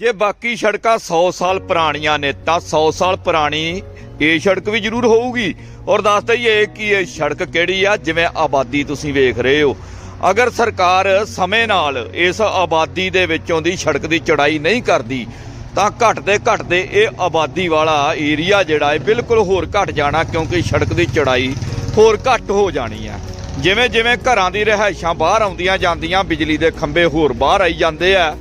ਜੇ ਬਾਕੀ ਸੜਕਾਂ 100 ਸਾਲ ਪੁਰਾਣੀਆਂ ਨੇ ਤਾਂ 100 ਸਾਲ ਪੁਰਾਣੀ ਇਹ ਸੜਕ ਵੀ ਜ਼ਰੂਰ ਹੋਊਗੀ। ਔਰ ਦੱਸ ਦਈਏ ਕਿ ਇਹ ਸੜਕ ਕਿਹੜੀ ਆ, ਜਿਵੇਂ ਆਬਾਦੀ ਤੁਸੀਂ ਵੇਖ ਰਹੇ ਹੋ। ਅਗਰ ਸਰਕਾਰ ਸਮੇਂ ਨਾਲ ਇਸ ਆਬਾਦੀ ਦੇ ਵਿੱਚੋਂ ਦੀ ਸੜਕ ਦੀ ਚੜਾਈ ਨਹੀਂ ਕਰਦੀ, ਤਾਂ ਘਟਦੇ ਘਟਦੇ ਇਹ ਆਬਾਦੀ ਵਾਲਾ ਏਰੀਆ ਜਿਹੜਾ ਹੈ ਬਿਲਕੁਲ ਹੋਰ ਘਟ ਜਾਣਾ, ਕਿਉਂਕਿ ਸੜਕ ਦੀ ਚੜਾਈ ਹੋਰ ਘੱਟ ਹੋ ਜਾਣੀ ਆ। ਜਿਵੇਂ ਜਿਵੇਂ ਘਰਾਂ ਦੀ ਰਿਹਾਇਸ਼ਾਂ ਬਾਹਰ ਆਉਂਦੀਆਂ ਜਾਂਦੀਆਂ, ਬਿਜਲੀ ਦੇ ਖੰਭੇ ਹੋਰ ਬਾਹਰ ਆਈ ਜਾਂਦੇ ਆ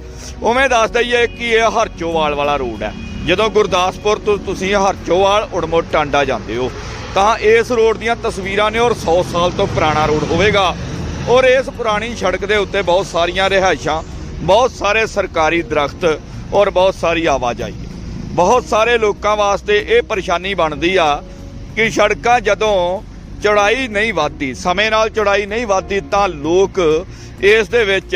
ਉਵੇਂ ਦੱਸ ਦਈਏ ਕਿ ਇਹ ਹਰਚੋਵਾਲ ਵਾਲਾ ਰੋਡ ਹੈ। ਜਦੋਂ ਗੁਰਦਾਸਪੁਰ ਤੋਂ ਤੁਸੀਂ ਹਰਚੋਵਾਲ ਉੜਮੋ ਟਾਂਡਾ ਜਾਂਦੇ ਹੋ, ਤਾਂ ਇਸ ਰੋਡ ਦੀਆਂ ਤਸਵੀਰਾਂ ਨੇ ਔਰ 100 ਸਾਲ ਤੋਂ ਪੁਰਾਣਾ ਰੋਡ ਹੋਵੇਗਾ। ਔਰ ਇਸ ਪੁਰਾਣੀ ਸੜਕ ਦੇ ਉੱਤੇ ਬਹੁਤ ਸਾਰੀਆਂ ਰਿਹਾਇਸ਼ਾਂ, ਬਹੁਤ ਸਾਰੇ ਸਰਕਾਰੀ ਦਰਖਤ ਔਰ ਬਹੁਤ ਸਾਰੀ ਆਵਾਜਾਈ। ਬਹੁਤ ਸਾਰੇ ਲੋਕਾਂ ਵਾਸਤੇ ਇਹ ਪਰੇਸ਼ਾਨੀ ਬਣਦੀ ਆ ਕਿ ਸੜਕਾਂ ਜਦੋਂ ਚੌੜਾਈ ਨਹੀਂ ਵੱਧਦੀ, ਸਮੇਂ ਨਾਲ ਚੌੜਾਈ ਨਹੀਂ ਵੱਧਦੀ, ਤਾਂ ਲੋਕ ਇਸ ਦੇ ਵਿੱਚ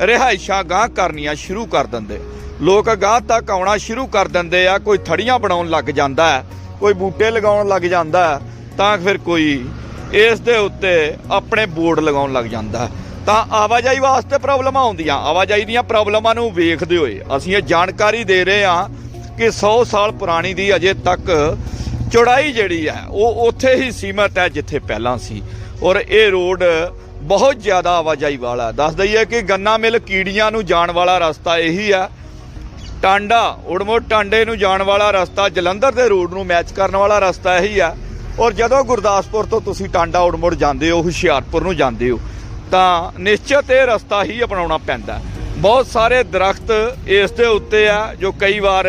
ਰਿਹਾਇਸ਼ਾਂ ਗਾਂਹ ਕਰਨੀਆਂ ਸ਼ੁਰੂ ਕਰ ਦਿੰਦੇ। ਲੋਕ ਗਾਂਹ ਤੱਕ ਆਉਣਾ ਸ਼ੁਰੂ ਕਰ ਦਿੰਦੇ ਆ ਕੋਈ ਥੜੀਆਂ ਬਣਾਉਣ ਲੱਗ ਜਾਂਦਾ ਹੈ ਕੋਈ ਬੂਟੇ ਲਗਾਉਣ ਲੱਗ ਜਾਂਦਾ ਹੈ, ਤਾਂ ਫਿਰ ਕੋਈ ਇਸ ਦੇ ਉੱਤੇ ਆਪਣੇ ਬੋਰਡ ਲਗਾਉਣ ਲੱਗ ਜਾਂਦਾ ਤਾਂ ਆਵਾਜਾਈ ਵਾਸਤੇ ਪ੍ਰੋਬਲਮਾਂ ਆਉਂਦੀਆਂ। ਆਵਾਜਾਈ ਦੀਆਂ ਪ੍ਰੋਬਲਮਾਂ ਨੂੰ ਵੇਖਦੇ ਹੋਏ ਅਸੀਂ ਇਹ ਜਾਣਕਾਰੀ ਦੇ ਰਹੇ ਹਾਂ ਕਿ 100 ਸਾਲ ਪੁਰਾਣੀ ਦੀ ਅਜੇ ਤੱਕ ਚੌੜਾਈ ਜਿਹੜੀ ਹੈ ਉਹ ਉੱਥੇ ਹੀ ਸੀਮਤ ਹੈ ਜਿੱਥੇ ਪਹਿਲਾਂ ਸੀ। ਔਰ ਇਹ ਰੋਡ ਬਹੁਤ ਜ਼ਿਆਦਾ ਆਵਾਜਾਈ ਵਾਲਾ। ਦੱਸ ਦਈਏ ਕਿ ਗੰਨਾ ਮਿਲ ਕੀੜੀਆਂ ਨੂੰ ਜਾਣ ਵਾਲਾ ਰਸਤਾ ਇਹੀ ਹੈ ਟਾਂਡਾ ਉੜਮੋ ਟਾਂਡੇ ਨੂੰ ਜਾਣ ਵਾਲਾ ਰਸਤਾ, ਜਲੰਧਰ ਦੇ ਰੋਡ ਨੂੰ ਮੈਚ ਕਰਨ ਵਾਲਾ ਰਸਤਾ ਇਹੀ ਆ। ਔਰ ਜਦੋਂ ਗੁਰਦਾਸਪੁਰ ਤੋਂ ਤੁਸੀਂ ਟਾਂਡਾ, ਉੜਮੁੜ ਜਾਂਦੇ ਹੋ, ਹੁਸ਼ਿਆਰਪੁਰ ਨੂੰ ਜਾਂਦੇ ਹੋ, ਤਾਂ ਨਿਸ਼ਚਿਤ ਇਹ ਰਸਤਾ ਹੀ ਅਪਣਾਉਣਾ ਪੈਂਦਾ। ਬਹੁਤ ਸਾਰੇ ਦਰਖਤ ਇਸ ਦੇ ਉੱਤੇ ਆ, ਜੋ ਕਈ ਵਾਰ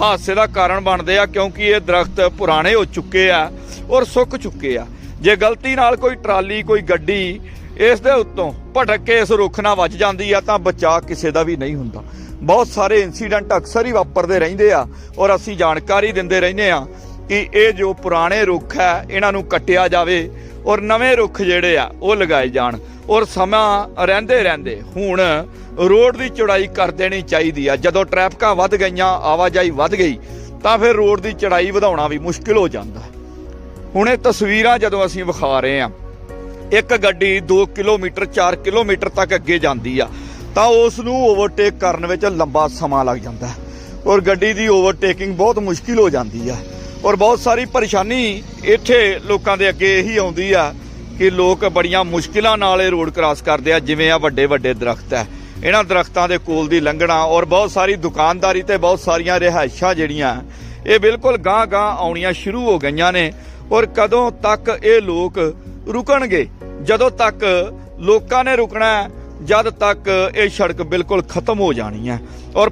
ਹਾਦਸੇ ਦਾ ਕਾਰਨ ਬਣਦੇ ਆ, ਕਿਉਂਕਿ ਇਹ ਦਰਖਤ ਪੁਰਾਣੇ ਹੋ ਚੁੱਕੇ ਆ ਔਰ ਸੁੱਕ ਚੁੱਕੇ ਆ। ਜੇ ਗਲਤੀ ਨਾਲ ਕੋਈ ਟਰਾਲੀ, ਕੋਈ ਗੱਡੀ ਇਸ ਦੇ ਉੱਤੋਂ ਭਟਕ ਕੇ ਇਸ ਰੁੱਖ ਨਾਲ ਵੱਜ ਜਾਂਦੀ ਆ ਤਾਂ ਬਚਾ ਕਿਸੇ ਦਾ ਵੀ ਨਹੀਂ ਹੁੰਦਾ। ਬਹੁਤ ਸਾਰੇ ਇਨਸੀਡੈਂਟ ਅਕਸਰ ਹੀ ਵਾਪਰਦੇ ਰਹਿੰਦੇ ਆ ਔਰ ਅਸੀਂ ਜਾਣਕਾਰੀ ਦਿੰਦੇ ਰਹਿੰਦੇ ਆ ਕਿ ਇਹ ਜੋ ਪੁਰਾਣੇ ਰੁੱਖ ਹੈ, ਇਹਨਾਂ ਨੂੰ ਕੱਟਿਆ ਜਾਵੇ ਔਰ ਨਵੇਂ ਰੁੱਖ ਜਿਹੜੇ ਆ, ਉਹ ਲਗਾਏ ਜਾਣ। ਔਰ ਸਮਾਂ ਰਹਿੰਦੇ ਰਹਿੰਦੇ ਹੁਣ ਰੋਡ ਦੀ ਚੌੜਾਈ ਕਰ ਦੇਣੀ ਚਾਹੀਦੀ ਆ। ਜਦੋਂ ਟ੍ਰੈਫਿਕਾਂ ਵੱਧ ਗਈਆਂ, ਆਵਾਜਾਈ ਵੱਧ ਗਈ, ਤਾਂ ਫਿਰ ਰੋਡ ਦੀ ਚੌੜਾਈ ਵਧਾਉਣਾ ਵੀ ਮੁਸ਼ਕਿਲ ਹੋ ਜਾਂਦਾ। ਹੁਣ ਇਹ ਤਸਵੀਰਾਂ ਜਦੋਂ ਅਸੀਂ ਵਿਖਾ ਰਹੇ ਆ ਇੱਕ ਗੱਡੀ 2 ਕਿਲੋਮੀਟਰ 4 ਕਿਲੋਮੀਟਰ ਤੱਕ ਅੱਗੇ ਜਾਂਦੀ ਆ, ਤਾਂ ਉਸ ਨੂੰ ਓਵਰਟੇਕ ਕਰਨ ਵਿੱਚ ਲੰਬਾ ਸਮਾਂ ਲੱਗ ਜਾਂਦਾ ਹੈ। ਔਰ ਗੱਡੀ ਦੀ ਓਵਰਟੇਕਿੰਗ ਬਹੁਤ ਮੁਸ਼ਕਿਲ ਹੋ ਜਾਂਦੀ ਆ। ਔਰ ਬਹੁਤ ਸਾਰੀ ਪਰੇਸ਼ਾਨੀ ਇੱਥੇ ਲੋਕਾਂ ਦੇ ਅੱਗੇ ਇਹੀ ਆਉਂਦੀ ਆ ਕਿ ਲੋਕ ਬੜੀਆਂ ਮੁਸ਼ਕਿਲਾਂ ਨਾਲ ਇਹ ਰੋਡ ਕ੍ਰਾਸ ਕਰਦੇ ਆ, ਜਿਵੇਂ ਆ ਵੱਡੇ ਵੱਡੇ ਦਰਖਤ ਹੈ ਇਹਨਾਂ ਦਰਖਤਾਂ ਦੇ ਕੋਲ ਦੀ ਲੰਘਣਾ ਔਰ ਬਹੁਤ ਸਾਰੀ ਦੁਕਾਨਦਾਰੀ ਤੇ ਬਹੁਤ ਸਾਰੀਆਂ ਰਿਹਾਇਸ਼ਾਂ ਜਿਹੜੀਆਂ, ਇਹ ਬਿਲਕੁਲ ਗਾਂ ਗਾਂ ਆਉਣੀਆਂ ਸ਼ੁਰੂ ਹੋ ਗਈਆਂ ਨੇ। ਔਰ ਕਦੋਂ ਤੱਕ ਇਹ ਲੋਕ ਰੁਕਣਗੇ। ਜਦੋਂ ਤੱਕ ਲੋਕਾਂ ਨੇ ਰੁਕਣਾ ਜਦ ਤੱਕ ਇਹ ਸੜਕ ਬਿਲਕੁਲ ਖਤਮ ਹੋ ਜਾਣੀ ਹੈ। ਔਰ